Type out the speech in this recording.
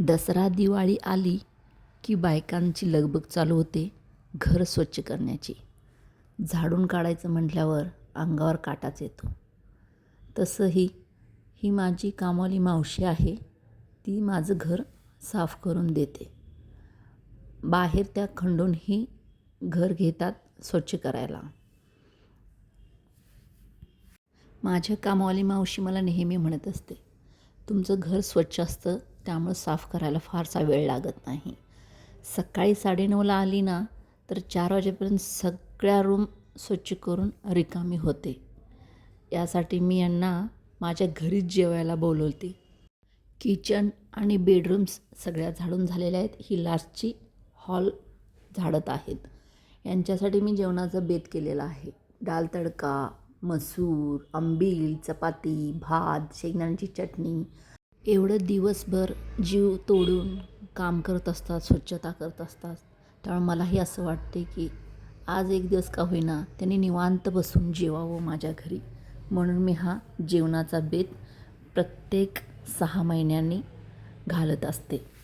दसरा दिवाळी आली की बायकांची लगबग चालू होते घर स्वच्छ करण्याची. झाडून काढायचं म्हटल्यावर अंगावर काटाच येतो. तसंही ही माझी कामवाली मावशी आहे ती माझं घर साफ करून देते. बाहेर त्या खंडूनही घर घेतात स्वच्छ करायला. माझ्या कामवाली मावशी मला नेहमी म्हणत असते तुमचं घर स्वच्छ असतं त्यामुळं साफ करायला फारसा वेळ लागत नाही. सकाळी साडेनऊला आली ना तर चार वाजेपर्यंत सगळ्या रूम स्वच्छ करून रिकामी होते. यासाठी मी यांना माझ्या घरीच जेवायला बोलवते. किचन आणि बेडरूम्स सगळ्या झाडून झालेल्या आहेत. ही लास्टची हॉल झाडत आहेत. यांच्यासाठी मी जेवणाचा बेत केलेला आहे. डाल तडका मसूर आंबील चपाती भात शेंगदाण्याची चटणी एवढं दिवसभर जीव तोडून काम करत असतात स्वच्छता करत असतात. त्यामुळे मलाही असं वाटते की आज एक दिवस का होईना त्यांनी निवांत बसून जेवावं माझ्या घरी. म्हणून मी हा जेवणाचा बेत प्रत्येक सहा महिन्यांनी घालत असते.